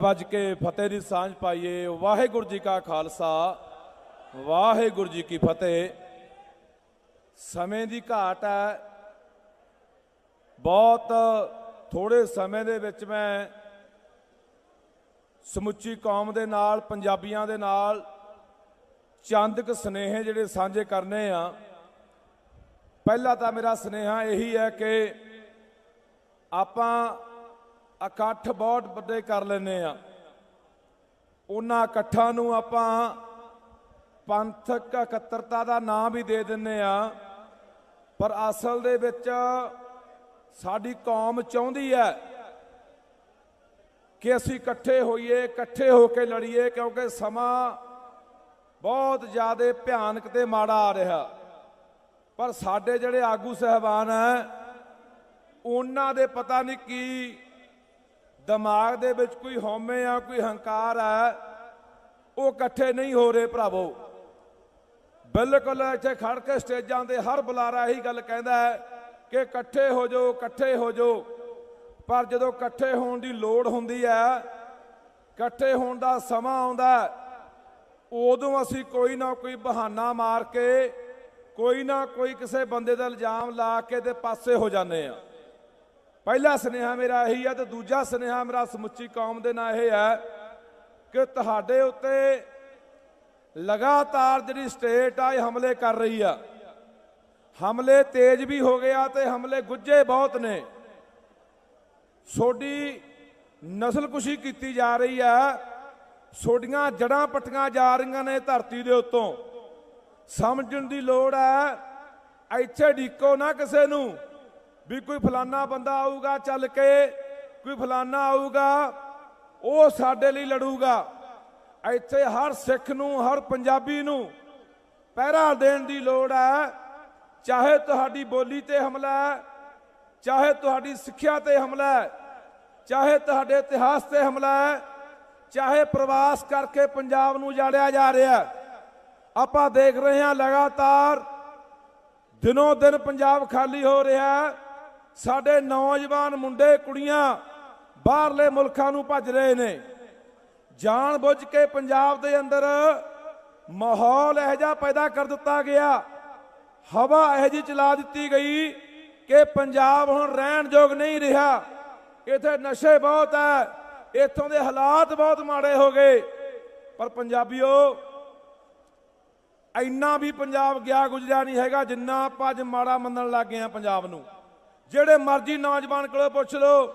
ਵੱਜ ਕੇ ਫਤਿਹ ਦੀ ਸਾਂਝ ਪਾਈਏ। ਵਾਹਿਗੁਰੂ ਜੀ ਕਾ ਖਾਲਸਾ, ਵਾਹਿਗੁਰੂ ਜੀ ਕੀ ਫਤਿਹ। ਸਮੇਂ ਦੀ ਘਾਟ ਹੈ। ਬਹੁਤ ਥੋੜੇ ਸਮੇਂ ਦੇ ਵਿੱਚ ਮੈਂ ਸਮੁੱਚੀ ਕੌਮ ਦੇ ਨਾਲ, ਪੰਜਾਬੀਆਂ ਦੇ ਨਾਲ, ਚੰਦਕ ਸਨੇਹ ਜਿਹੜੇ ਸਾਂਝੇ ਕਰਨੇ ਆ। ਪਹਿਲਾ ਤਾਂ ਮੇਰਾ ਸਨੇਹਾ ਇਹੀ ਹੈ ਕਿ ਆਪਾਂ ਇਕੱਠ ਬਹੁਤ ਵੱਡੇ ਕਰ ਲੈਨੇ ਆ। ਉਹਨਾਂ ਇਕੱਠਾਂ ਨੂੰ ਆਪਾਂ ਪੰਥਕ ਇਕੱਤਰਤਾ ਦਾ ਨਾਮ ਵੀ ਦੇ ਦਿੰਨੇ ਆ। ਪਰ ਅਸਲ ਦੇ ਵਿੱਚ ਸਾਡੀ ਕੌਮ ਚਾਹੁੰਦੀ ਹੈ ਕਿ ਅਸੀਂ ਇਕੱਠੇ ਹੋਈਏ, ਇਕੱਠੇ ਹੋ ਕੇ ਲੜੀਏ, ਕਿਉਂਕਿ ਸਮਾਂ ਬਹੁਤ ਜ਼ਿਆਦਾ ਭਿਆਨਕ ਤੇ ਮਾੜਾ ਆ ਰਿਹਾ। ਪਰ ਸਾਡੇ ਜਿਹੜੇ ਆਗੂ ਸਹਿਬਾਨ ਹੈ, ਉਹਨਾਂ ਦੇ ਪਤਾ ਨਹੀਂ ਕੀ ਦਿਮਾਗ ਦੇ ਵਿੱਚ ਕੋਈ ਹਉਮੈ ਆ, ਕੋਈ ਹੰਕਾਰ ਆ, ਉਹ ਇਕੱਠੇ ਨਹੀਂ ਹੋ ਰਹੇ ਭਰਾਵੋ। ਬਿਲਕੁਲ ਇੱਥੇ ਖੜ ਕੇ ਸਟੇਜਾਂ ਤੇ ਹਰ ਬੁਲਾਰਾ ਇਹੀ ਗੱਲ ਕਹਿੰਦਾ ਹੈ ਕਿ ਇਕੱਠੇ ਹੋ ਜਾਓ, ਇਕੱਠੇ ਹੋ ਜਾਓ। ਪਰ ਜਦੋਂ ਇਕੱਠੇ ਹੋਣ ਦੀ ਲੋੜ ਹੁੰਦੀ ਹੈ, ਇਕੱਠੇ ਹੋਣ ਦਾ ਸਮਾਂ ਆਉਂਦਾ ਉਦੋਂ ਅਸੀਂ ਕੋਈ ਨਾ ਕੋਈ ਬਹਾਨਾ ਮਾਰ ਕੇ, ਕੋਈ ਨਾ ਕੋਈ ਕਿਸੇ ਬੰਦੇ ਦਾ ਇਲਜ਼ਾਮ ਲਾ ਕੇ ਤੇ ਪਾਸੇ ਹੋ ਜਾਂਦੇ ਆ ਪਹਿਲਾ ਸੁਨੇਹਾ ਮੇਰਾ ਇਹੀ ਹੈ ਤੇ ਦੂਜਾ ਸੁਨੇਹਾ ਮੇਰਾ ਸਮੁੱਚੀ ਕੌਮ ਦੇ ਨਾਲ ਇਹ ਹੈ ਕਿ ਤੁਹਾਡੇ ਉੱਤੇ ਲਗਾਤਾਰ ਜਿਹੜੀ ਸਟੇਟ ਆ, ਇਹ ਹਮਲੇ ਕਰ ਰਹੀ ਆ। ਹਮਲੇ ਤੇਜ਼ ਵੀ ਹੋ ਗਿਆ ਤੇ ਹਮਲੇ ਗੁੱਜੇ ਬਹੁਤ ਨੇ। ਸੋਡੀ ਨਸਲਕੁਸ਼ੀ ਕੀਤੀ ਜਾ ਰਹੀ ਆ। ਸੋਡੀਆਂ ਜੜਾਂ ਪੱਟੀਆਂ ਜਾ ਰਹੀਆਂ ਨੇ ਧਰਤੀ ਦੇ ਉੱਤੋਂ। ਸਮਝਣ ਦੀ ਲੋੜ ਹੈ ਇੱਥੇ ਢੀਕੋ ਨਾ ਕਿਸੇ ਨੂੰ। ਵੀ ਕੋਈ ਫਲਾਨਾ ਬੰਦਾ ਆਊਗਾ ਚੱਲ ਕੇ, ਕੋਈ ਫਲਾਨਾ ਆਊਗਾ, ਉਹ ਸਾਡੇ ਲਈ ਲੜੂਗਾ। ਇੱਥੇ ਹਰ ਸਿੱਖ ਨੂੰ, ਹਰ ਪੰਜਾਬੀ ਨੂੰ ਪਹਿਰਾ ਦੇਣ ਦੀ ਲੋੜ ਹੈ। ਚਾਹੇ ਤੁਹਾਡੀ ਬੋਲੀ ਤੇ ਹਮਲਾ ਹੈ, ਚਾਹੇ ਤੁਹਾਡੀ ਸਿੱਖਿਆ ਤੇ ਹਮਲਾ ਹੈ, ਚਾਹੇ ਤੁਹਾਡੇ ਇਤਿਹਾਸ ਤੇ ਹਮਲਾ ਹੈ, ਚਾਹੇ ਪ੍ਰਵਾਸ ਕਰਕੇ ਪੰਜਾਬ ਨੂੰ ਜਾੜਿਆ ਜਾ ਰਿਹਾ ਆਪਾਂ ਦੇਖ ਰਹੇ ਹਾਂ ਲਗਾਤਾਰ ਦਿਨੋਂ ਦਿਨ ਪੰਜਾਬ ਖਾਲੀ ਹੋ ਰਿਹਾ ਹੈ। ਸਾਡੇ ਨੌਜਵਾਨ ਮੁੰਡੇ, ਕੁੜੀਆਂ ਬਾਹਰਲੇ ਮੁਲਕਾਂ ਨੂੰ ਭੱਜ ਰਹੇ ਨੇ। ਜਾਣ ਬੁੱਝ ਕੇ ਪੰਜਾਬ ਦੇ ਅੰਦਰ ਮਾਹੌਲ ਇਹੋ ਜਿਹਾ ਪੈਦਾ ਕਰ ਦਿੱਤਾ ਗਿਆ। ਹਵਾ ਇਹੋ ਜਿਹੀ ਚਲਾ ਦਿੱਤੀ ਗਈ ਕਿ ਪੰਜਾਬ ਹੁਣ ਰਹਿਣ ਯੋਗ ਨਹੀਂ ਰਿਹਾ। ਇੱਥੇ ਨਸ਼ੇ ਬਹੁਤ ਹੈ, ਇੱਥੋਂ ਦੇ ਹਾਲਾਤ ਬਹੁਤ ਮਾੜੇ ਹੋ ਗਏ। ਪਰ ਪੰਜਾਬੀਓ, ਇੰਨਾ ਵੀ ਪੰਜਾਬ ਗਿਆ ਗੁਜਰਿਆ ਨਹੀਂ ਹੈਗਾ ਜਿੰਨਾ ਆਪਾਂ ਅੱਜ ਮਾੜਾ ਮੰਨਣ ਲੱਗ ਗਏ ਆ ਪੰਜਾਬ ਨੂੰ। ਜਿਹੜੇ ਮਰਜ਼ੀ ਨੌਜਵਾਨ ਕੋਲੋਂ ਪੁੱਛ ਲਓ,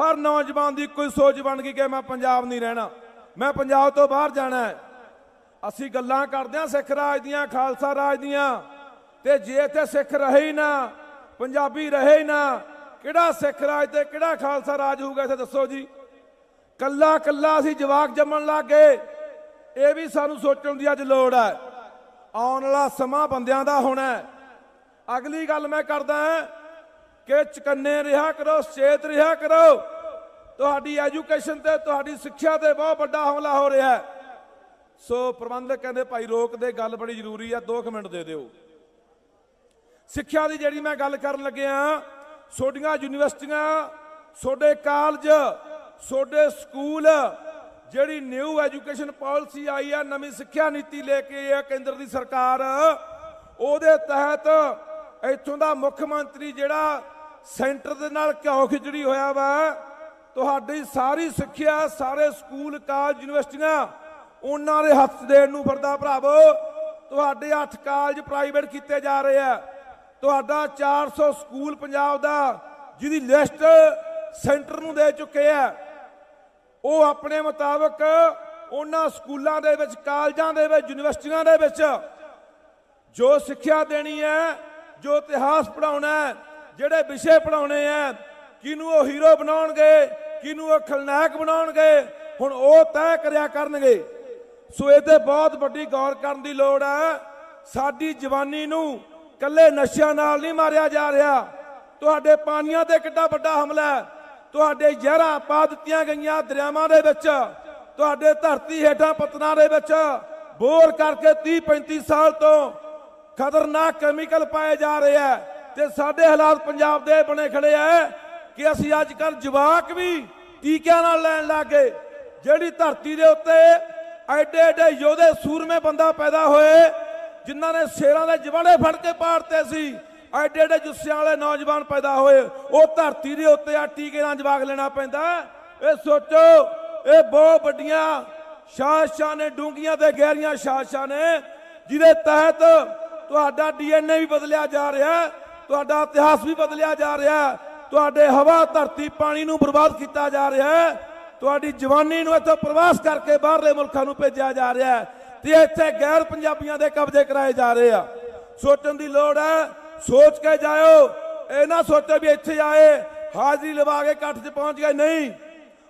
ਹਰ ਨੌਜਵਾਨ ਦੀ ਕੋਈ ਸੋਚ ਬਣ ਗਈ ਕਿ ਮੈਂ ਪੰਜਾਬ ਨਹੀਂ ਰਹਿਣਾ। ਮੈਂ ਪੰਜਾਬ ਤੋਂ ਬਾਹਰ ਜਾਣਾ ਹੈ। ਅਸੀਂ ਗੱਲਾਂ ਕਰਦੇ ਹਾਂ ਸਿੱਖ ਰਾਜ ਦੀਆਂ, ਖਾਲਸਾ ਰਾਜ ਦੀਆਂ। ਤੇ ਜੇ ਇੱਥੇ ਸਿੱਖ ਰਹੇ ਹੀ ਨਾ, ਪੰਜਾਬੀ ਰਹੇ ਹੀ ਨਾ, ਕਿਹੜਾ ਸਿੱਖ ਰਾਜ ਤੇ ਕਿਹੜਾ ਖਾਲਸਾ ਰਾਜ ਹੋਊਗਾ ਇੱਥੇ ਦੱਸੋ ਜੀ। ਕੱਲਾ ਕੱਲਾ ਅਸੀਂ ਜਵਾਕ ਜੰਮਣ ਲੱਗ ਗਏ। ਇਹ ਵੀ ਸਾਨੂੰ ਸੋਚਣ ਦੀ ਅੱਜ ਲੋੜ ਹੈ। ਆਉਣ ਵਾਲਾ ਸਮਾਂ ਬੰਦਿਆਂ ਦਾ ਹੋਣਾ ਅਗਲੀ ਗੱਲ ਮੈਂ ਕਰਦਾ ਹਾਂ ਕਿ ਚਕੰਨੇ ਰਿਹਾ ਕਰੋ ਸਚੇਤ ਰਿਹਾ ਕਰੋ। ਤੁਹਾਡੀ ਐਜੂਕੇਸ਼ਨ ਤੇ, ਤੁਹਾਡੀ ਸਿੱਖਿਆ ਤੇ ਬਹੁਤ ਵੱਡਾ ਹਮਲਾ ਹੋ ਰਿਹਾ ਹੈ। ਸੋ ਪ੍ਰਬੰਧਕ ਕਹਿੰਦੇ, ਭਾਈ, ਰੋਕ ਦੇ, ਗੱਲ ਬੜੀ ਜ਼ਰੂਰੀ ਆ 2 ਮਿੰਟ ਦੇ ਦਿਓ। ਸਿੱਖਿਆ ਦੀ ਜਿਹੜੀ ਮੈਂ ਗੱਲ ਕਰਨ ਲੱਗਿਆ ਛੋਟੀਆਂ ਯੂਨੀਵਰਸਿਟੀਆਂ ਛੋਡੇ ਕਾਲਜ ਛੋਡੇ ਸਕੂਲ, ਜਿਹੜੀ ਨਿਊ ਐਜੂਕੇਸ਼ਨ ਪਾਲਿਸੀ ਆਈ ਆ, ਨਵੀਂ ਸਿੱਖਿਆ ਨੀਤੀ ਲੈ ਕੇ ਆ ਕੇਂਦਰ ਦੀ ਸਰਕਾਰ, ਉਹਦੇ ਤਹਿਤ ਇੱਥੋਂ ਦਾ ਮੁੱਖ ਮੰਤਰੀ ਜਿਹੜਾ ਸੈਂਟਰ ਦੇ ਨਾਲ ਘਿਓ ਖਿਚੜੀ ਹੋਇਆ ਵਾ। ਤੁਹਾਡੀ ਸਾਰੀ ਸਿੱਖਿਆ, ਸਾਰੇ ਸਕੂਲ, ਕਾਲਜ, ਯੂਨੀਵਰਸਿਟੀਆਂ ਉਹਨਾਂ ਦੇ ਹੱਥ ਦੇਣ ਨੂੰ ਫਿਰਦਾ ਭਰਾਵੋ। ਤੁਹਾਡੇ 8 ਕਾਲਜ ਪ੍ਰਾਈਵੇਟ ਕੀਤੇ ਜਾ ਰਹੇ ਆ। ਤੁਹਾਡਾ 400 ਸਕੂਲ ਪੰਜਾਬ ਦਾ, ਜਿਹਦੀ ਲਿਸਟ ਸੈਂਟਰ ਨੂੰ ਦੇ ਚੁੱਕੇ ਆ। ਉਹ ਆਪਣੇ ਮੁਤਾਬਕ ਉਹਨਾਂ ਸਕੂਲਾਂ ਦੇ ਵਿੱਚ, ਕਾਲਜਾਂ ਦੇ ਵਿੱਚ, ਯੂਨੀਵਰਸਿਟੀਆਂ ਦੇ ਵਿੱਚ ਜੋ ਸਿੱਖਿਆ ਦੇਣੀ ਹੈ, ਜੋ ਇਤਿਹਾਸ ਪੜਾਉਣਾ ਹੈ ਜਿਹੜੇ ਵਿਸ਼ੇ ਪੜਾਉਣੇ ਆ, ਕਿਹਨੂੰ ਉਹ ਹੀਰੋ ਬਣਾਉਣਗੇ, ਕਿਹਨੂੰ ਉਹ ਖਲਨਾਇਕ ਬਣਾਉਣਗੇ, ਹੁਣ ਉਹ ਤੈਅ ਕਰਿਆ ਕਰਨਗੇ। ਸੋ ਇਹ ਤੇ ਬਹੁਤ ਵੱਡੀ ਗੌਰ ਕਰਨ ਦੀ ਲੋੜ ਹੈ ਸਾਡੀ ਜਵਾਨੀ ਨੂੰ ਕੱਲੇ ਨਸ਼ਿਆਂ ਨਾਲ ਨਹੀਂ ਮਾਰਿਆ ਜਾ ਰਿਹਾ। ਤੁਹਾਡੇ ਪਾਣੀਆਂ ਤੇ ਕਿੱਡਾ ਵੱਡਾ ਹਮਲਾ ਹੈ। ਤੁਹਾਡੇ ਜ਼ਹਿਰਾਂ ਪਾ ਦਿੱਤੀਆਂ ਗਈਆਂ ਦਰਿਆਵਾਂ ਦੇ ਵਿੱਚ। ਤੁਹਾਡੇ ਧਰਤੀ ਹੇਠਾਂ ਪਤਨਾਂ ਦੇ ਵਿੱਚ। ਬੋਰ ਕਰਕੇ 30 35 ਸਾਲ ਤੋਂ ਖਤਰਨਾਕ ਕੈਮੀਕਲ ਪਾਏ ਜਾ ਰਹੇ ਹੈ ਤੇ ਸਾਡੇ ਹਾਲਾਤ ਪੰਜਾਬ ਦੇ ਬਣੇ ਖੜੇ ਆ ਕਿ ਅਸੀਂ ਅੱਜ ਕੱਲ ਜਵਾਕ ਵੀ ਟੀਕਿਆਂ ਨਾਲ ਲੈਣ ਲੱਗ। ਗਏ ਜਿਹੜੀ ਧਰਤੀ ਦੇ ਉੱਤੇ ਐਡੇ ਐਡੇ ਯੋਧੇ ਸੂਰਮੇ ਬੰਦਾ ਪੈਦਾ ਹੋਏ, ਜਿਨ੍ਹਾਂ ਨੇ ਸ਼ੇਰਾਂ ਦੇ ਜਵਾੜੇ ਫੜ ਕੇ ਪਾੜਤੇ ਸੀ, ਐਡੇ ਐਡੇ ਜੁੱਸਿਆਂ ਵਾਲੇ ਨੌਜਵਾਨ ਪੈਦਾ ਹੋਏ, ਉਹ ਧਰਤੀ ਦੇ ਉੱਤੇ ਆ ਟੀਕੇ ਨਾਲ ਜਵਾਕ ਲੈਣਾ ਪੈਂਦਾ। ਇਹ ਸੋਚੋ, ਇਹ ਬਹੁਤ ਵੱਡੀਆਂ ਸ਼ਾਸ਼ਾਂ ਨੇ ਡੂੰਗੀਆਂ ਤੇ ਗਹਿਰੀਆਂ ਸ਼ਾਸ਼ਾਂ ਨੇ, ਜਿਹਦੇ ਤਹਿਤ ਤੁਹਾਡਾ ਡੀਐਨਏ ਵੀ ਬਦਲਿਆ ਜਾ ਰਿਹਾ। ਤੁਹਾਡਾ ਇਤਿਹਾਸ ਵੀ ਬਦਲਿਆ ਜਾ ਰਿਹਾ ਹੈ। ਤੁਹਾਡੇ ਹਵਾ, ਧਰਤੀ, ਪਾਣੀ ਨੂੰ ਬਰਬਾਦ ਕੀਤਾ ਜਾ ਰਿਹਾ ਹੈ। ਤੁਹਾਡੀ ਜਵਾਨੀ ਨੂੰ ਇੱਥੋਂ ਪ੍ਰਵਾਸ ਕਰਕੇ ਬਾਹਰਲੇ ਮੁਲਕਾਂ ਨੂੰ ਭੇਜਿਆ ਜਾ ਰਿਹਾ ਹੈ ਤੇ ਇੱਥੇ ਗੈਰ ਪੰਜਾਬੀਆਂ ਦੇ ਕਬਜ਼ੇ ਕਰਾਏ ਜਾ ਰਹੇ ਆ। ਸੋਚਣ ਦੀ ਲੋੜ ਹੈ, ਸੋਚ ਕੇ ਜਾਇਓ। ਇਹ ਨਾ ਸੋਚੋ ਵੀ ਇੱਥੇ ਆਏ, ਹਾਜ਼ਰੀ ਲਵਾ ਕੇ ਇਕੱਠ 'ਚ ਪਹੁੰਚ ਗਏ। ਨਹੀਂ,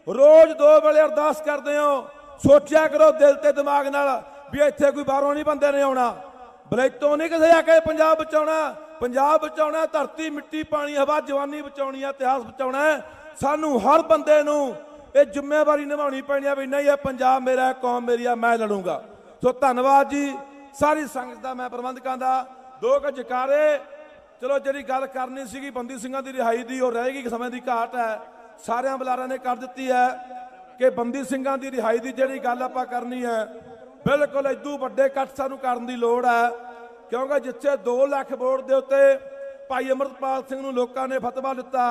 ਰੋਜ਼ ਦੋ ਵੇਲੇ ਅਰਦਾਸ ਕਰਦੇ ਹੋ। ਸੋਚਿਆ ਕਰੋ ਦਿਲ ਤੇ ਦਿਮਾਗ ਨਾਲ ਵੀ ਇੱਥੇ ਕੋਈ ਬਾਹਰੋਂ ਨਹੀਂ ਬੰਦੇ ਨੇ ਆਉਣਾ। ਬਲੈਤੋਂ ਨਹੀਂ ਕਿਸੇ ਆ ਕੇ ਪੰਜਾਬ ਬਚਾਉਣਾ ਪੰਜਾਬ ਬਚਾਉਣਾ, ਧਰਤੀ, ਮਿੱਟੀ, ਪਾਣੀ, ਹਵਾ, ਜਵਾਨੀ ਬਚਾਉਣੀ ਆ, ਇਤਿਹਾਸ ਬਚਾਉਣਾ ਸਾਨੂੰ ਹਰ ਬੰਦੇ ਨੂੰ ਇਹ ਜ਼ਿੰਮੇਵਾਰੀ ਨਿਭਾਉਣੀ ਪੈਣੀ ਆ ਵੀ ਨਹੀਂ, ਇਹ ਪੰਜਾਬ ਮੇਰਾ ਕੌਮ ਮੇਰੀ ਆ, ਮੈਂ ਲੜੂੰਗਾ। ਸੋ ਧੰਨਵਾਦ ਜੀ। ਸਾਰੀ ਸੰਗਤ ਦਾ ਮੈਂ ਪ੍ਰਬੰਧਕਾਂ ਦਾ ਦੋ ਕੁ ਜਕਾਰੇ। ਚਲੋ, ਜਿਹੜੀ ਗੱਲ ਕਰਨੀ ਸੀਗੀ, ਬੰਦੀ ਸਿੰਘਾਂ ਦੀ ਰਿਹਾਈ ਦੀ, ਉਹ ਰਹਿ ਗਈ ਸਮੇਂ ਦੀ ਘਾਟ ਹੈ। ਸਾਰਿਆਂ ਬੁਲਾਰਿਆਂ ਨੇ ਕਰ ਦਿੱਤੀ ਹੈ ਕਿ ਬੰਦੀ ਸਿੰਘਾਂ ਦੀ ਰਿਹਾਈ ਦੀ ਜਿਹੜੀ ਗੱਲ ਆਪਾਂ ਕਰਨੀ ਹੈ, ਬਿਲਕੁਲ ਇਦੋਂ ਵੱਡੇ ਇਕੱਠ ਸਾਨੂੰ ਕਰਨ ਦੀ ਲੋੜ ਹੈ। ਕਿਉਂਕਿ ਜਿੱਥੇ 2 ਲੱਖ ਵੋਟ ਦੇ ਉੱਤੇ ਭਾਈ ਅਮਰਪਾਲ ਸਿੰਘ ਨੂੰ ਲੋਕਾਂ ਨੇ ਫਤਵਾ ਦਿੱਤਾ,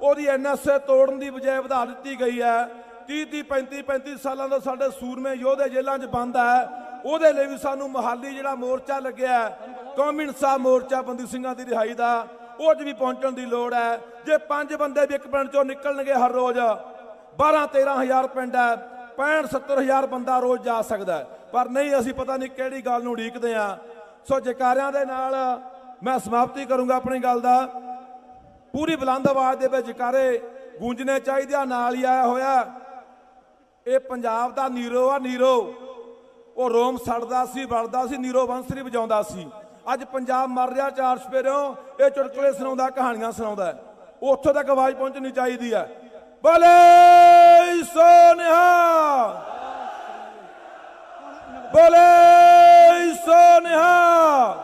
ਉਹਦੀ ਐਨਐਸਏ ਤੋੜਨ ਦੀ ਬਜਾਏ ਵਧਾ ਦਿੱਤੀ ਗਈ ਹੈ। 30 30 35 35 ਸਾਲਾਂ ਤੋਂ ਸਾਡੇ ਸੂਰਮੇ ਯੋਧੇ ਜੇਲ੍ਹਾਂ 'ਚ ਬੰਦ ਹੈ। ਉਹਦੇ ਲਈ ਵੀ ਸਾਨੂੰ ਮਹਾਲੀ ਜਿਹੜਾ ਮੋਰਚਾ ਲੱਗਿਆ ਕੌਮੀ ਇਨਸਾਫ ਮੋਰਚਾ ਬੰਦੀ ਸਿੰਘਾਂ ਦੀ ਰਿਹਾਈ ਦਾ, ਉਹ 'ਚ ਵੀ ਪਹੁੰਚਣ ਦੀ ਲੋੜ ਹੈ। ਜੇ ਪੰਜ ਬੰਦੇ ਵੀ ਇੱਕ ਪਿੰਡ 'ਚੋਂ ਨਿਕਲਣਗੇ ਹਰ ਰੋਜ਼ 12 13000 ਪਿੰਡ ਹੈ 65 70000 ਬੰਦਾ ਰੋਜ਼ ਜਾ ਸਕਦਾ ਪਰ ਨਹੀਂ, ਅਸੀਂ ਪਤਾ ਨਹੀਂ ਕਿਹੜੀ ਗੱਲ ਨੂੰ ਉਡੀਕਦੇ ਆ ਸੋ ਜਕਾਰਿਆਂ ਦੇ ਨਾਲ ਮੈਂ ਸਮਾਪਤੀ ਕਰੂੰਗਾ ਆਪਣੀ ਗੱਲ ਦਾ। ਪੂਰੀ ਬੁਲੰਦ ਆਵਾਜ਼ ਦੇ ਵਿੱਚ ਜਕਾਰੇ ਗੂੰਜਣੇ ਚਾਹੀਦੇ ਆ, ਨਾਲ ਹੀ ਆਇਆ ਹੋਇਆ। ਇਹ ਪੰਜਾਬ ਦਾ ਨੀਰੋ ਆ, ਨੀਰੋ। ਉਹ ਰੋਮ ਸੜਦਾ ਸੀ, ਵੜਦਾ ਸੀ, ਨੀਰੋ ਬੰਸਰੀ ਵਜਾਉਂਦਾ ਸੀ। ਅੱਜ ਪੰਜਾਬ ਮਰ ਰਿਹਾ ਚਾਰ ਸਪੇਰਿਓਂ ਇਹ ਚੁਟਕਲੇ ਸੁਣਾਉਂਦਾ, ਕਹਾਣੀਆਂ ਸੁਣਾਉਂਦਾ ਹੈ। ਉੱਥੋਂ ਤੱਕ ਆਵਾਜ਼ ਪਹੁੰਚਣੀ ਚਾਹੀਦੀ ਹੈ। ਬੋਲੇ ਸੋਨਿਹਾ ਬੋਲੇ ਸੋਨਿਹਾ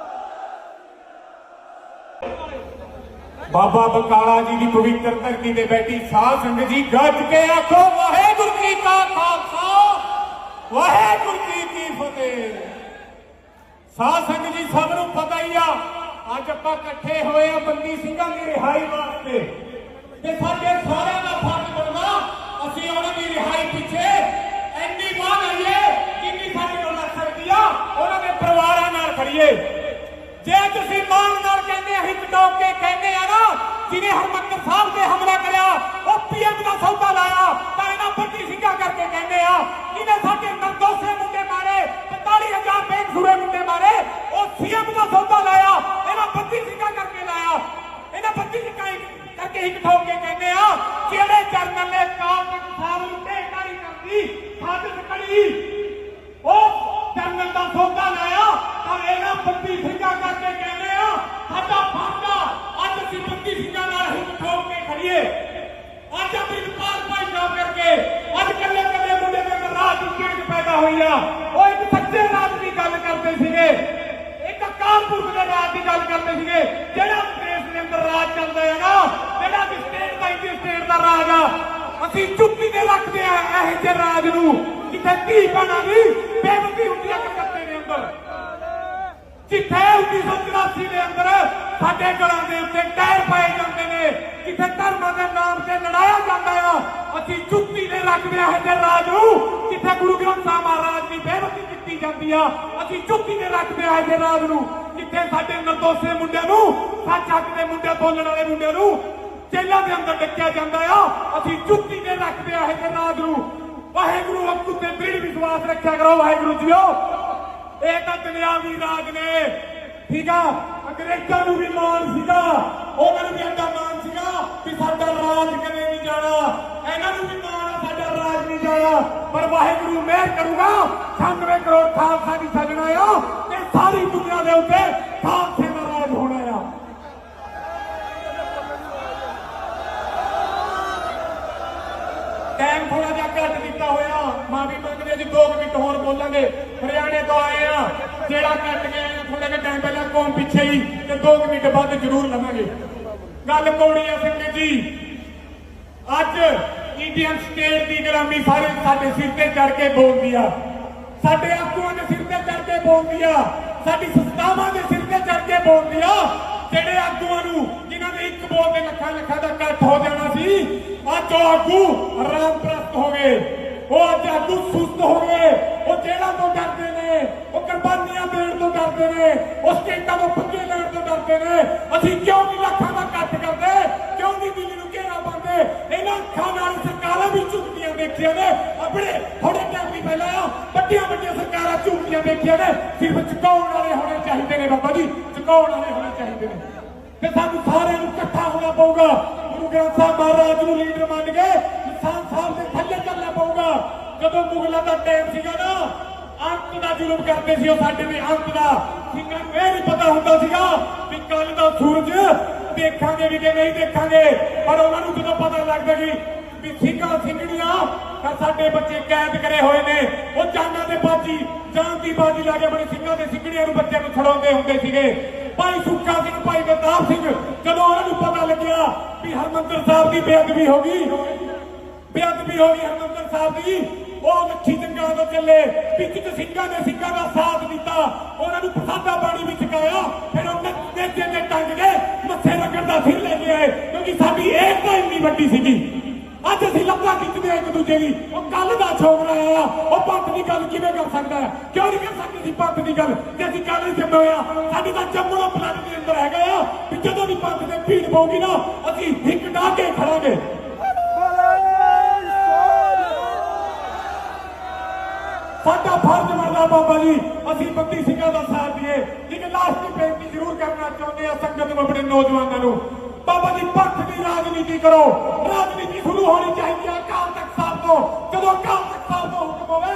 ਬਾਬਾ ਬਕਾਲਾ ਜੀ ਦੀ ਪਵਿੱਤਰ ਧਰਤੀ ਤੇ ਬੈਠੀ ਸਾਧ ਸੰਗਤ ਜੀ, ਗੱਜ ਕੇ ਆਖੋ, ਵਾਹਿਗੁਰੂ ਜੀ ਕਾ ਖਾਲਸਾ, ਵਾਹਿਗੁਰੂ ਜੀ ਕੀ ਫਤਿਹ। ਸਾਧ ਸੰਗਤ ਜੀ, ਸਭ ਨੂੰ ਪਤਾ ਹੀ ਆ, ਅੱਜ ਆਪਾਂ ਇਕੱਠੇ ਹੋਏ ਆ ਬੰਦੀ ਸਿੰਘਾਂ ਦੀ ਰਿਹਾਈ ਵਾਸਤੇ। ਤੇ ਸਾਡੇ ਸਾਰਿਆਂ ਦਾ ਫਰਜ਼ ਬਣਦਾ, ਅਸੀਂ ਉਹਨਾਂ ਦੀ ਰਿਹਾਈ ਪਿੱਛੇ ਖੜੀਏ ਜੇ ਤੁਸੀਂ ਮਾਨ ਨਾਲ ਕਹਿੰਦੇ ਅਸੀਂ ਕਟਾਉ ਕੇ ਕਹਿੰਦੇ ਆ ਨਾ ਜਿਹਨੇ ਹਰਮੰਦਰ ਸਾਹਿਬ ਤੇ ਹਮਲਾ ਕਰਿਆ ਉਹ ਪੀਐਮ ਦਾ ਸੌਦਾ ਲਾਇਆ ਤਾਂ ਇਹਨਾਂ ਬੰਦੀ ਸਿੰਘਾਂ ਕਰਕੇ ਕਹਿੰਦੇ ਆ ਜਿਹਨੇ ਸਾਡੇ ਨਰਦੋਸੇ ਮੁੰਡੇ ਮਾਰੇ 45000 ਬੇਕਸੂਰੇ ਮੁੰਡੇ ਮਾਰੇ ਉਹ ਸੀਐਮ ਦਾ ਸੌਦਾ ਲਾਇਆ ਇਹਨਾਂ ਬੰਦੀ ਸਿੰਘਾਂ ਕਰਕੇ ਲਾਇਆ ਇਹਨਾਂ ਬੰਦੀ ਸਿੰਘਾਂ ਹੀ ਕਰਕੇ ਹੀ ਕਟਾਉ ਕੇ ਕਹਿੰਦੇ ਆ ਜਿਹੜੇ ਜਰਨਲ ਨੇ ਕਾਲਨ ਸਾਹਿਬ ਨੂੰ ਢੇਕਾਰੀ ਕਰਦੀ ਸਾਜ਼ਿਸ਼ ਕਰੀ ਉਹ ਜਰਨਲ ਦਾ ਸੌਦਾ ਲਾਇਆ ਤਾਂ ਇਹਨਾਂ ਬੰਦੀ ਸਿੰਘਾਂ ਕਰਕੇ ਕਹਿੰਦੇ ਆ ਸਾਡਾ ਫਾਂਦਾ ਅੱਜ ਅਸੀਂ ਬੰਦੀ ਸਿੰਘਾਂ ਨਾਲ ਹਿੱਟ ਠੋਕ ਕੇ ਖੜੀਏ ਅੱਜ ਆਪਣੀ ਪਾਰ ਪਾਈ ਨਾ ਕਰਕੇ ਅੱਜ ਕੱਲੇ ਕੱਲੇ ਮੁੰਡੇ ਦੇ ਅੰਦਰ ਰਾਜ ਦੀ ਕਿਹੜ ਪੈਦਾ ਹੋਈ ਆ ਉਹ ਇੱਕ ਸੱਚੇ ਰਾਜ ਦੀ ਗੱਲ ਕਰਦੇ ਸੀਗੇ। ਇੱਕ ਅਕਾਲ ਦੇ ਰਾਜ ਦੀ ਗੱਲ ਕਰਦੇ ਸੀਗੇ। ਜਿਹੜਾ ਦੇਸ਼ ਦੇ ਅੰਦਰ ਰਾਜ ਚੱਲਦਾ ਹੈ ਨਾ, ਜਿਹੜਾ ਵੀ ਸਟੇਟ ਬਾਈ ਦੀ ਸਟੇਟ ਦਾ ਰਾਜ ਆ, ਅਸੀਂ ਚੁੱਪੀ ਤੇ ਰੱਖਦੇ ਆ ਇਹੋ ਜਿਹੇ ਰਾਜ ਨੂੰ। ਜਿੱਥੇ ਧੀ ਭੈਣਾਂ ਦੀ ਬੇਵਕੀ ਹੁੰਦੀ ਆ ਕਲਕੱਤੇ ਦੇ ਅੰਦਰ। ਜਿੱਥੇ 1984 ਦੇ ਅੰਦਰ ਸਾਡੇ ਗਲਾਂ ਦੇ ਉੱਤੇ ਟਾਇਰ ਪਾਏ ਜਾਂਦੇ ਨੇ, ਜਿੱਥੇ ਧਰਮਾਂ ਦੇ ਨਾਮ ਤੇ ਲੜਾਇਆ ਜਾਂਦਾ ਆ, ਅਸੀਂ ਚੁੱਪੀ ਦੇ ਰੱਖਦੇ ਆ ਇਹਦੇ ਰਾਜ ਨੂੰ, ਜਿੱਥੇ ਗੁਰੂ ਗ੍ਰੰਥ ਸਾਹਿਬ ਮਹਾਰਾਜ ਦੀ ਬੇਵਕੀ ਕੀਤੀ ਜਾਂਦੀ ਆ, ਅਸੀਂ ਚੁੱਪੀ ਦੇ ਰੱਖਦੇ ਆ ਇਹਦੇ ਰਾਜ ਨੂੰ, ਜਿੱਥੇ ਸਾਡੇ ਨਰਦੋਸੇ ਮੁੰਡੇ ਨੂੰ ਸੱਚ ਹੱਕ ਦੇ ਮੁੰਡੇ, ਬੋਲਣ ਵਾਲੇ ਮੁੰਡੇ ਨੂੰ ਜੇਲ੍ਹਾਂ ਦੇ ਅੰਦਰ ਡੱਕਿਆ ਜਾਂਦਾ ਆ, ਅਸੀਂ ਚੁੱਪੀ ਦੇ ਰੱਖਦੇ ਆ ਇਹਦੇ ਰਾਜ ਨੂੰ, ਵਾਹਿਗੁਰੂ ਅੱਗੂ ਤੇ ਦ੍ਰਿੜ ਵਿਸ਼ਵਾਸ ਰੱਖਿਆ ਕਰੋ, ਵਾਹਿਗੁਰੂ ਜੀਓ। ਇਹ ਤਾਂ ਦੁਨਿਆਵੀ ਰਾਜ ਨੇ। ਠੀਕ ਆ? ਅੰਗਰੇਜ਼ਾਂ ਨੂੰ ਵੀ ਮਾਣ ਸੀਗਾ। ਉਹਨਾਂ ਨੂੰ ਵੀ ਐਡਾ ਮਾਣ ਸੀਗਾ ਕਿ ਸਾਡਾ ਰਾਜ ਕਦੇ ਨਹੀਂ ਜਾਣਾ। ਇਹਨਾਂ ਨੂੰ ਵੀ ਮਾਣ ਆ, ਸਾਡਾ ਰਾਜ ਨਹੀਂ ਜਾਣਾ। ਪਰ ਵਾਹਿਗੁਰੂ ਮਿਹਰ ਕਰੂਗਾ। 96 ਕਰੋੜ ਖਾਲਸਾ ਦੀ ਸਜਣਾ ਆ। ਤੇ ਸਾਰੀ ਦੁਨੀਆ ਦੇ ਉੱਤੇ ਖਾਲਸੇ ਦਾ ਰਾਜ ਹੋਣਾ ਟਾਈਮ ਥੋੜਾ ਜਿਹਾ ਘੱਟ ਦਿੱਤਾ ਹੋਇਆ। ਮਾਫੀ ਮੰਗਦੇ ਜੀ 2 ਮਿੰਟ ਹੋਰ ਬੋਲਾਂਗੇ। ਹਰਿਆਣੇ ਤੋਂ ਆਏ ਆ ਜਿਹੜਾ ਕੱਟ ਗਏ ਥੋੜਾ ਜਿਹਾ ਟਾਈਮ ਪਹਿਲਾਂ ਕੌਮ ਪਿੱਛੇ ਹੀ ਤੇ 2 ਮਿੰਟ ਬਾਅਦ ਜ਼ਰੂਰ ਲਵਾਂਗੇ। ਗੱਲ ਕੋਣੀ ਆ ਸਿੰਘ ਜੀ। ਅੱਜ ਇੰਡੀਅਨ ਸਟੇਟ ਦੀ ਗੁਲਾਮੀ ਸਾਰੇ ਸਾਡੇ ਸਿਰ ਤੇ ਚੜ ਕੇ ਬੋਲਦੀ ਆ। ਸਾਡੇ ਆਗੂਆਂ ਦੇ ਸਿਰ ਤੇ ਚੜ ਕੇ ਬੋਲਦੀ ਆ। ਸਾਡੀ ਸੰਸਥਾਵਾਂ ਦੇ ਸਿਰ ਤੇ ਚੜ ਕੇ ਬੋਲਦੀ ਆ। ਜਿਹੜੇ ਆਗੂਆਂ ਨੂੰ, ਜਿਨ੍ਹਾਂ ਦੇ ਇੱਕ ਬੋਲ ਦੇ ਲੱਖਾਂ ਲੱਖਾਂ ਦਾ ਇਕੱਠ ਹੋ ਜਾਣਾ ਸੀ ਅੱਜ ਉਹ ਆਗੂ ਆਰਾਮ ਪ੍ਰਾਪਤ ਹੋ ਗਏ ਉਹ ਅੱਜ ਆਗੂ ਸੁਸਤ ਹੋ ਗਏ ਉਹ ਜੇਲ੍ਹਾਂ ਤੋਂ ਡਰਦੇ ਨੇ, ਉਹ ਕੁਰਬਾਨੀਆਂ ਦੇਣ ਤੋਂ ਡਰਦੇ ਨੇ, ਉਹ ਸਟੇਟਾਂ ਤੋਂ ਪੰਗੇ ਲੈਣ ਤੋਂ ਡਰਦੇ ਨੇ। ਅਸੀਂ ਕਿਉਂ ਨਹੀਂ ਲੱਖਾਂ ਦਾ ਇਕੱਠ ਕਰਦੇ? ਕਿਉਂ ਨਹੀਂ ਦਿੱਲੀ ਨੂੰ ਘੇਰਾ ਪਾਉਂਦੇ? ਇਹਨਾਂ ਅੱਖਾਂ ਨਾਲ ਸਰਕਾਰਾਂ ਵੀ ਝੁਕਦੀਆਂ ਦੇਖੀਆਂ ਨੇ। ਆਪਣੇ ਥੋੜੇ ਟਾਈਮ ਵੀ ਪਹਿਲਾਂ ਵੱਡੀਆਂ ਵੱਡੀਆਂ ਸਰਕਾਰਾਂ ਝੁਕਦੀਆਂ ਦੇਖੀਆਂ ਨੇ। ਸਿਰਫ ਚੁਕਾਉਣ ਵਾਲੇ ਹੋਣੇ ਚਾਹੀਦੇ ਨੇ ਬਾਬਾ ਜੀ। ਚੁਕਾਉਣ ਵਾਲੇ ਹੋਣੇ ਚਾਹੀਦੇ ਨੇ। ਤੇ ਸਾਨੂੰ ਸਾਰਿਆਂ ਨੂੰ ਇਕੱਠਾ ਹੋਣਾ ਪਊਗਾ। ਗੁਰੂ ਸਾਹਿਬ ਮਹਾਰਾਜ ਨੂੰ ਲੀਡਰ ਮੰਨ ਕੇ ਕਿਸਾਨ ਸਾਹਿਬ ਦੇ ਥੱਲੇ ਚੱਲਣਾ ਪਊਗਾ। ਜਦੋਂ ਮੁਗਲਾਂ ਦਾ ਟਾਈਮ ਸੀਗਾ ਨਾ, ਅੰਤ ਦਾ ਜ਼ੁਲਮ ਕਰਦੇ ਸੀ ਉਹ ਸਾਡੇ ਤੇ ਅੰਤ ਦਾ। ਸਿੰਘਾਂ ਨੂੰ ਇਹ ਨਹੀਂ ਪਤਾ ਹੁੰਦਾ ਸੀਗਾ ਵੀ ਕੱਲ ਦਾ ਸੂਰਜ ਦੇਖਾਂਗੇ ਵੀ ਕਿ ਨਹੀਂ ਦੇਖਾਂਗੇ। ਪਰ ਉਹਨਾਂ ਨੂੰ ਜਦੋਂ ਪਤਾ ਲੱਗਦਾ ਕਿ ਵੀ ਸਿੰਘਾਂ ਸਿੰਘਣੀਆਂ, ਤਾਂ ਸਾਡੇ ਬੱਚੇ ਕੈਦ ਕਰੇ ਹੋਏ ਨੇ। ਉਹ ਜਾਨਾਂ ਦੇ ਬਾਜੀ, ਜਾਨ ਦੀ ਬਾਜੀ ਲਾ ਕੇ ਬੜੇ ਸਿੰਘਾਂ ਦੇ ਸਿੰਘਣੀਆਂ ਨੂੰ ਬੱਚਿਆਂ ਨੂੰ ਛਡਾਉਂਦੇ ਹੁੰਦੇ ਸੀਗੇ। ਭਾਈ ਸੁੱਕਾ ਸਿੰਘ ਭਾਈ ਗਰਦਾਰ ਸਿੰਘ, ਜਦੋਂ ਉਹਨਾਂ ਨੂੰ ਪਤਾ ਲੱਗਿਆ ਵੀ ਹਰਮੰਦਰ ਸਾਹਿਬ ਦੀ ਬੇਅਦਬੀ ਹੋ ਗਈ, ਬੇਅਦਬੀ ਹੋ ਗਈ ਹਰਮੰਦਰ ਸਾਹਿਬ ਦੀ, ਉਹ ਲੱਖੀ ਜੰਗਾਂ ਤੋਂ ਚੱਲੇ, ਵਿੱਚ ਸਿੰਘਾਂ ਨੇ ਸਿੰਘਾਂ ਦਾ ਸਾਥ ਦਿੱਤਾ, ਉਹਨਾਂ ਨੂੰ ਪ੍ਰਸਾਦਾ ਪਾਣੀ ਵੀ ਛਕਾਇਆ, ਫਿਰ ਉਹ ਨੇਜੇ ਦੇ ਟੰਗ ਗਏ ਮੱਥੇ ਰਗੜ ਦਾ ਫਿਰ ਲੈ ਕੇ ਆਏ, ਕਿਉਂਕਿ ਸਾਡੀ ਏਕਤਾ ਇੰਨੀ ਵੱਡੀ ਸੀਗੀ। ਅੱਜ ਅਸੀਂ ਲੱਭਾ ਖਿੱਚਦੇ ਇੱਕ ਦੂਜੇ ਦੀ? ਉਹ ਕੱਲ ਦਾ ਛੋਕਰਾ ਆਇਆ ਉਹ ਪੰਥ ਦੀ ਗੱਲ ਕਿਵੇਂ ਕਰ ਸਕਦਾ ਹੈ? ਕਿਉਂ ਨਹੀਂ ਕਰ ਸਕਦੇ ਸੀ ਪੰਥ ਦੀ ਗੱਲ? ਜੇ ਅਸੀਂ ਕੱਲ ਹੀ ਜੰਮੇ ਹੋਇਆ ਸਾਡੀ ਤਾਂ ਜੰਮਣੋਂ ਪਲੱਟ ਦੇ ਅੰਦਰ ਹੈਗਾ ਆ। ਵੀ ਜਦੋਂ ਵੀ ਪੰਥ ਤੇ ਭੀੜ ਪਊਗੀ ਨਾ, ਅਸੀਂ ਹਿੱਕ ਡਾ ਕੇ ਖੜਾਂਗੇ। ਸਾਡਾ ਫਰਜ਼ ਮਰਦਾ ਬਾਬਾ ਜੀ, ਅਸੀਂ ਬੰਦੀ ਸਿੰਘਾਂ ਦਾ ਸਾਥ ਦਈਏ। ਲੇਕਿਨ ਲਾਸਟ ਦੀ ਬੇਨਤੀ ਜ਼ਰੂਰ ਕਰਨਾ ਚਾਹੁੰਦੇ ਆ ਸੰਗਤ ਨੂੰ, ਆਪਣੇ ਨੌਜਵਾਨਾਂ ਨੂੰ। ਬਾਬਾ ਜੀ, ਪੱਖ ਦੀ ਰਾਜਨੀਤੀ ਕਰੋ। ਰਾਜਨੀਤੀ ਸ਼ੁਰੂ ਹੋਣੀ ਚਾਹੀਦੀ ਹੈ, ਅਕਾਲ ਤਖਤ ਸਾਹਿਬ ਤੋਂ। ਜਦੋਂ ਅਕਾਲ ਤਖਤ ਸਾਹਿਬ ਤੋਂ ਹੁਕਮ ਹੋਵੇ,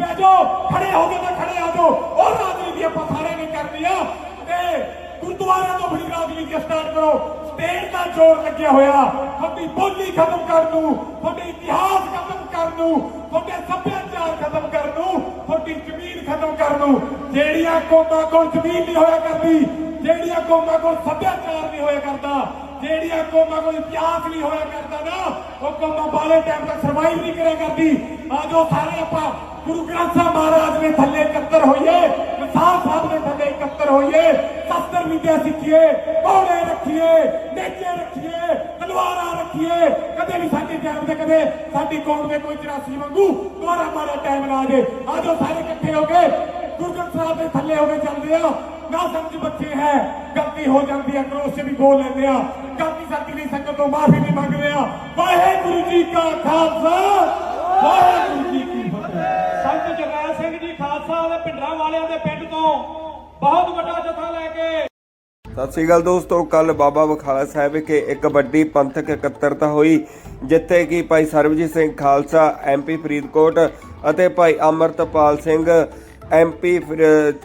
ਬਹਿ ਜਾਓ ਤਾਂ ਖੜੇ ਹੋ ਕੇ ਤਾਂ ਖੜੇ ਹੋ ਜਾਓ। ਉਹ ਰਾਜਨੀਤੀ ਆਪਾਂ ਸਾਰਿਆਂ ਨੇ ਕਰਨੀ ਆ। ਤੇ ਗੁਰਦੁਆਰਿਆਂ ਤੋਂ ਬੜੀ ਰਾਜਨੀਤੀ ਸਟਾਰਟ ਕਰੋ। ਸਟੇਟ ਦਾ ਜ਼ੋਰ ਲੱਗਿਆ ਹੋਇਆ। ਤੁਹਾਡੀ ਬੋਲੀ ਖਤਮ ਕਰਨ ਨੂੰ, ਤੁਹਾਡੇ ਇਤਿਹਾਸ ਖਤਮ ਕਰਨ ਨੂੰ, ਤੁਹਾਡੇ ਸੱਭਿਆਚਾਰ ਖਤਮ ਕਰਨ ਨੂੰ, ਤੁਹਾਡੀ ਜ਼ਮੀਨ ਖਤਮ ਕਰਨ ਨੂੰ, ਜਿਹੜੀਆਂ ਕੌਮਾਂ ਕੋਲ ਜ਼ਮੀਨ ਨਹੀਂ ਹੋਇਆ ਕਰਦੀ ਜਿਹੜੀਆਂ ਕੌਮਾਂ ਕੋਲ ਸੱਭਿਆਚਾਰ ਨਹੀਂ ਹੋਇਆ ਕਰਦਾ, ਜਿਹੜੀਆਂ ਕੌਮਾਂ ਕੋਲ ਇਤਿਹਾਸ ਨਹੀਂ ਹੋਇਆ ਕਰਦਾ ਨਾ, ਉਹ ਕੌਮਾਂ ਬਾਲੇ ਟਾਈਮ ਤੱਕ ਸਰਵਾਈਵ ਨਹੀਂ ਕਰਿਆ ਕਰਦੀ। ਆਜੋ ਸਾਰੇ ਆਪਾਂ, ਗੁਰੂ ਗ੍ਰੰਥ ਸਾਹਿਬ ਮਹਾਰਾਜ ਦੇ ਥੱਲੇ ਇਕੱਤਰ ਹੋਈਏ ਵਿਸਾਲ ਸਾਹਿਬ ਦੇ ਥੱਲੇ ਇਕੱਤਰ ਹੋਈਏ, ਸ਼ਸਤਰ ਵਿਦਿਆ ਸਿੱਖੀਏ, ਘੋੜੇ ਰੱਖੀਏ ਨੇਜੇ ਰੱਖੀਏ, ਤਲਵਾਰਾਂ ਰੱਖੀਏ। ਕਦੇ ਵੀ ਸਾਡੇ ਟਾਈਮ ਤੇ ਕਦੇ ਸਾਡੀ ਕੌਮ ਦੇ ਕੋਈ 84 ਵਾਂਗੂ ਦੁਆਰਾ ਮਾਰਾ ਟਾਈਮ ਨਾ ਆ ਜੇ। ਆਜੋ ਸਾਰੇ ਇਕੱਠੇ ਹੋ ਕੇ, ਗੁਰੂ ਗ੍ਰੰਥ ਸਾਹਿਬ ਦੇ ਥੱਲੇ ਹੋ ਕੇ ਚੱਲਦੇ ਆ। ਨਾ ਸਮਝ ਬੱਚੇ ਹੈ। ਗਲਤੀ ਹੋ ਜਾਂਦੀ ਹੈ ਕਰੋਸ਼ ਵੀ ਬੋਲ ਲੈਂਦੇ ਆ। ਗਲਤੀ ਸਾਡੀ ਨਹੀਂ ਸੰਗਤ ਤੋਂ ਮਾਫੀ ਵੀ ਮੰਗਦੇ ਆ। ਵਾਹਿਗੁਰੂ ਜੀ ਕਾ ਖਾਲਸਾ। ਵਾਹਿਗੁਰੂ ਜੀ ਕੀ ਫਤਿਹ। ਸੰਤ ਜਗੈਲ ਸਿੰਘ ਜੀ ਖਾਲਸਾ ਦੇ ਪਿੰਡਾਂ ਵਾਲਿਆਂ ਦੇ ਪਿੰਡ ਤੋਂ ਬਹੁਤ ਵੱਡਾ ਜਥਾ ਲੈ ਕੇ ਸਤਿ ਸ੍ਰੀ ਅਕਾਲ ਦੋਸਤੋ ਕੱਲ ਬਾਬਾ ਬਖਾਲਾ ਸਾਹਿਬ ਵਿਖੇ ਇੱਕ ਵੱਡੀ ਪੰਥਕ ਇਕੱਤਰਤਾ ਹੋਈ ਜਿੱਥੇ ਕਿ ਭਾਈ ਸਰਬਜੀਤ ਸਿੰਘ ਖਾਲਸਾ ਐਮਪੀ ਫਰੀਦਕੋਟ ਅਤੇ ਭਾਈ ਅਮਰਤਪਾਲ ਸਿੰਘ ਐਮਪੀ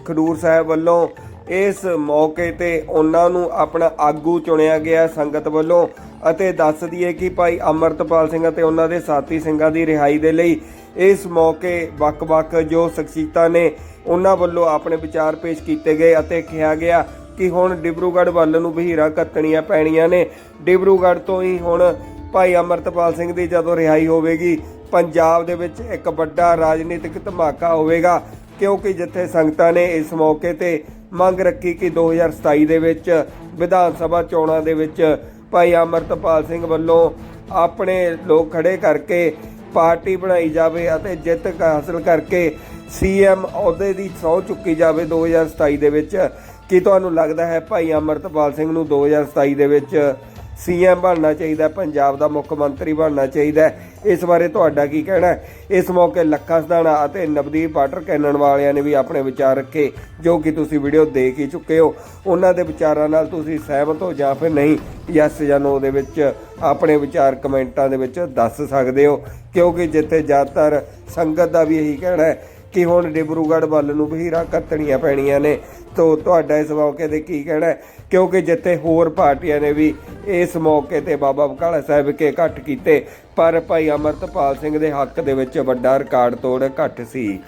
ਖਡੂਰ ਸਾਹਿਬ ਵੱਲੋਂ ਇਸ ਮੌਕੇ ਤੇ ਉਹਨਾਂ ਨੂੰ ਆਪਣਾ ਆਗੂ ਚੁਣਿਆ ਗਿਆ ਸੰਗਤ ਵੱਲੋਂ ਅਤੇ ਦੱਸ ਦਈਏ ਕਿ ਭਾਈ ਅਮਰਤਪਾਲ ਸਿੰਘ ਅਤੇ ਉਹਨਾਂ ਦੇ ਸਾਥੀ ਸਿੰਘਾਂ ਦੀ ਰਿਹਾਈ ਦੇ ਲਈ ਇਸ ਮੌਕੇ ਵੱਖ-ਵੱਖ ਜੋ ਸ਼ਖਸੀਅਤਾਂ ਨੇ ਉਹਨਾਂ ਵੱਲੋਂ ਆਪਣੇ ਵਿਚਾਰ ਪੇਸ਼ ਕੀਤੇ ਗਏ ਅਤੇ ਕਿਹਾ ਗਿਆ ਕਿ ਹੁਣ ਡਿਬਰੂਗੜ੍ਹ ਵੱਲ ਨੂੰ ਵਹੀਰਾਂ ਕੱਤਣੀਆਂ ਪੈਣੀਆਂ ਨੇ। ਡਿਬਰੂਗੜ੍ਹ ਤੋਂ ਹੀ ਹੁਣ ਭਾਈ ਅਮਰਤਪਾਲ ਸਿੰਘ ਦੀ ਜਦੋਂ ਰਿਹਾਈ ਹੋਵੇਗੀ, ਪੰਜਾਬ ਦੇ ਵਿੱਚ ਇੱਕ ਵੱਡਾ ਰਾਜਨੀਤਿਕ ਧਮਾਕਾ ਹੋਵੇਗਾ। ਕਿਉਂਕਿ ਜਿੱਥੇ ਸੰਗਤਾਂ ਨੇ ਇਸ ਮੌਕੇ ਤੇ ਮੰਗ ਰੱਖੀ ਕਿ 2027 ਦੇ ਵਿੱਚ ਵਿਧਾਨ ਸਭਾ ਚੋਣਾਂ ਦੇ ਵਿੱਚ ਭਾਈ ਅਮਰਤਪਾਲ ਸਿੰਘ ਵੱਲੋਂ ਆਪਣੇ ਲੋਕ ਖੜੇ ਕਰਕੇ ਪਾਰਟੀ ਬਣਾਈ ਜਾਵੇ ਅਤੇ ਜਿੱਤ ਹਾਸਲ ਕਰਕੇ ਸੀਐਮ ਅਹੁਦੇ ਦੀ ਸਹੁੰ ਚੁੱਕੀ ਜਾਵੇ 2027 ਦੇ ਵਿੱਚ। ਕੀ ਤੁਹਾਨੂੰ ਲੱਗਦਾ ਹੈ ਭਾਈ ਅਮਰਤਪਾਲ ਸਿੰਘ ਨੂੰ 2027 ਦੇ ਵਿੱਚ ਸੀਐਮ ਬਣਨਾ ਚਾਹੀਦਾ, ਪੰਜਾਬ ਦਾ ਮੁੱਖ ਮੰਤਰੀ ਬਣਨਾ ਚਾਹੀਦਾ। ਇਸ ਬਾਰੇ ਤੁਹਾਡਾ ਕੀ ਕਹਿਣਾ ਇਸ ਮੌਕੇ ਲੱਖਾ ਸਦਾਣਾ ਅਤੇ ਨਵਦੀਪ ਪਾਟਰ ਕੈਨਣ ਵਾਲਿਆਂ ਨੇ ਵੀ ਆਪਣੇ ਵਿਚਾਰ ਰੱਖੇ, ਜੋ ਕਿ ਤੁਸੀਂ ਵੀਡੀਓ ਦੇਖ ਹੀ ਚੁੱਕੇ ਹੋ। ਉਹਨਾਂ ਦੇ ਵਿਚਾਰਾਂ ਨਾਲ ਤੁਸੀਂ ਸਹਿਮਤ ਹੋ ਜਾਂ ਫਿਰ ਨਹੀਂ? ਯੈਸ ਜਾਂ ਨੋ ਦੇ ਵਿੱਚ ਆਪਣੇ ਵਿਚਾਰ ਕਮੈਂਟਾਂ ਦੇ ਵਿੱਚ ਦੱਸ ਸਕਦੇ ਹੋ। ਕਿਉਂਕਿ ਜਿੱਥੇ ਜ਼ਿਆਦਾਤਰ ਸੰਗਤ ਦਾ ਵੀ ਇਹੀ ਕਹਿਣਾ ਹੈ ਕਿ ਹੁਣ ਡਿਬਰੂਗੜ੍ਹ ਵੱਲ ਨੂੰ ਵਹੀਰਾਂ ਕੱਤਣੀਆਂ ਪੈਣੀਆਂ ਨੇ। ਤੋ ਤੁਹਾਡਾ ਇਸ ਮੌਕੇ ਤੇ ਕੀ ਕਹਿਣਾ ਕਿਉਂਕਿ ਜਿੱਥੇ ਹੋਰ ਪਾਰਟੀਆਂ ਨੇ ਵੀ ਇਸ ਮੌਕੇ ਤੇ ਬਾਬਾ ਬਕਾਲਾ ਸਾਹਿਬ ਵਿਖੇ ਇਕੱਠ ਕੀਤੇ, ਪਰ ਭਾਈ ਅਮਰਤਪਾਲ ਸਿੰਘ ਦੇ ਹੱਕ ਦੇ ਵਿੱਚ ਵੱਡਾ ਰਿਕਾਰਡ ਤੋੜ ਇਕੱਠ ਸੀ।